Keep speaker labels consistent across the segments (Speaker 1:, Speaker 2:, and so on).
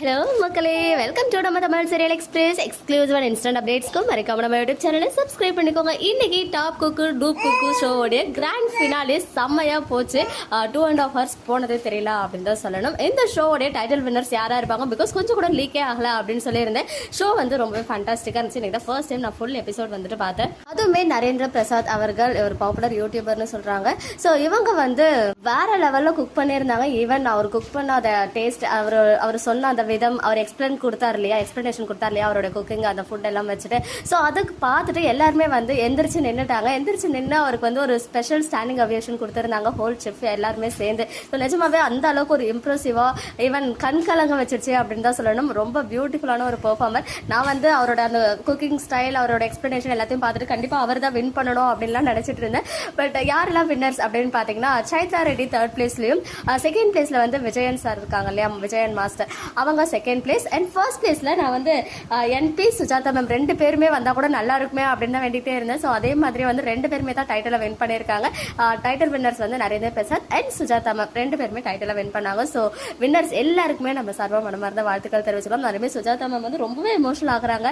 Speaker 1: Hello மக்களே. Welcome to நம்ம Tamil serial express exclusive instant அப்டேட்ஸ்க்கும் மறக்காம நம்ம யூடியூப் சேனலை சப்ஸ்கிரைப் பண்ணிக்கோங்க. இன்னைக்கு டாப் குக்கு டூப் குக்கு ஷோவோடைய கிராண்ட் ஃபினாலே செம்மையாக போச்சு. டூ அண்ட் ஆஃப் ஹவர்ஸ் போனதே தெரியல அப்படின்னு தான் சொல்லணும். இந்த ஷோவுடைய டைட்டில் வின்னர்ஸ் யாராக இருப்பாங்க? பிகாஸ் கொஞ்சம் கூட லீக்கே ஆகல அப்படின்னு சொல்லியிருந்தேன். ஷோ வந்து ரொம்பவே ஃபண்டாஸ்டிக்காக இருந்துச்சு. எனக்கு தான் ஃபர்ஸ்ட் டைம் நான் ஃபுல் எபிசோட் வந்துட்டு பார்த்தேன். அது அதுவுமே நரேந்திர பிரசாத் அவர்கள் ஒரு பாப்புலர் யூடியூபர்னு சொல்றாங்க. ஸோ இவங்க வந்து வேற லெவல்ல குக் பண்ணியிருந்தாங்க. ஈவன் அவர் குக் பண்ண அந்த டேஸ்ட் அவர் அவர் சொன்ன அந்த விதம் அவர் எக்ஸ்பிளைன் கொடுத்தார் இல்லையா? எக்ஸ்பிளனேஷன் கொடுத்தார் இல்லையா? அவரோட குக்கிங் அந்த ஃபுட் எல்லாம் வச்சுட்டு. ஸோ அதுக்கு பார்த்துட்டு எல்லாருமே வந்து எந்திரிச்சு நின்றுட்டாங்க எந்திரிச்சு நின்று அவருக்கு வந்து ஒரு ஸ்பெஷல் ஸ்டாண்டிங் அவியேஷன் கொடுத்துருந்தாங்க. ஹோல் செஃப் எல்லாருமே சேர்ந்து. ஸோ நிஜமாவே அந்த அளவுக்கு ஒரு இம்ப்ரெசிவா ஈவன் கண் கலங்க வச்சிருச்சு அப்படின்னு தான் சொல்லணும். ரொம்ப பியூட்டிஃபுல்லான ஒரு பெர்ஃபார்மர் நான் வந்து அவரோட அந்த குக்கிங் ஸ்டைல் அவரோட எக்ஸ்பிளனேஷன் எல்லாத்தையும் பார்த்துட்டு கண்டிப்பாக அவர் தான் வின் பண்ணணும் அப்படின்லாம் நினச்சிட்டு இருந்தேன். பட் யாரெல்லாம் வின்னர்ஸ் அப்படின்னு பார்த்தீங்கன்னா சைத்ரா ரெட்டி தேர்ட் பிளேஸ்லையும் செகண்ட் பிளேஸில் வந்து விஜயன் சார் இருக்காங்க இல்லையா விஜயன் மாஸ்டர் அவங்க செகண்ட் பிளேஸ் அண்ட் ஃபர்ஸ்ட் பிளேஸில் நான் வந்து என்பி சுஜாதா மேம் ரெண்டு பேருமே வந்தால் கூட நல்லா இருக்குமே அப்படின்னு தான் வேண்டிகிட்டே இருந்தேன். ஸோ அதே மாதிரி வந்து ரெண்டு பேருமே தான் டைட்டிலை வின் பண்ணியிருக்காங்க. டைட்டில் வின்னர்ஸ் வந்து நரேந்திர பிரசாத் அண்ட் சுஜாதா மேம் ரெண்டு பேருமே டைட்டிலை வின் பண்ணாங்க. ஸோ வின்னர்ஸ் எல்லாருக்குமே நம்ம சர்வ மனமார்ந்த வாழ்த்துக்கள் தெரிவிச்சுக்கலாம். நிறைய சுஜாதா மேம் வந்து ரொம்பவே எமோஷனல் ஆகுறாங்க.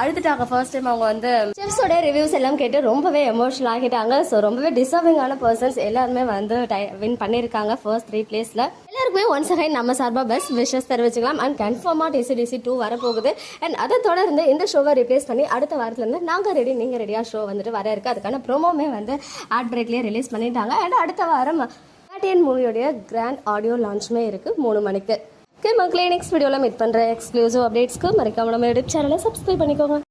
Speaker 1: அழுதுட்டாங்க ஃபர்ஸ்ட் டைம் அவங்க வந்து செஃப்ஸோட ரிவ்யூஸ் எல்லாம் கேட்டு ரொம்பவே எமோஷனல் ஆகிட்டாங்க. ஸோ ரொம்பவே டிசர்விங்கான பர்சன்ஸ் எல்லாருமே வந்து வின் பண்ணியிருக்காங்க ஃபர்ஸ்ட் த்ரீ பிளேஸில் எல்லாருக்குமே ஒன்ஸ் அகைன் நம்ம சார்பாக பெஸ்ட் விஷஸ் தெரிவிச்சுக்கலாம். அண்ட் கன்ஃபார்மாக டிசிடிசி டூ வரப்போகுது. அண்ட் அதை தொடர்ந்து இந்த ஷோவை ரிப்ளேஸ் பண்ணி அடுத்த வாரத்துலேருந்து நாங்கள் ரெடி நீங்கள் ரெடியாக ஷோ வந்துட்டு வர இருக்குது அதுக்கான ப்ரோமோமே வந்து ஆட் பிரேக்லேயே ரிலீஸ் பண்ணிட்டாங்க. அண்ட் அடுத்த வாரம் பேட்டியன் மூவியோடைய கிராண்ட் ஆடியோ லான்ச்சுமே இருக்குது மூணு மணிக்கு. ஓகே மக்களே நெக்ஸ்ட் வீடியோவில் மீட் பண்ணுற எக்ஸ்க்ளூசிவ் அப்டேட்ஸ்க்கு மறக்காம நம்ம யூடியூப் சேனலை சப்ஸ்கிரைப் பண்ணிக்கோங்க.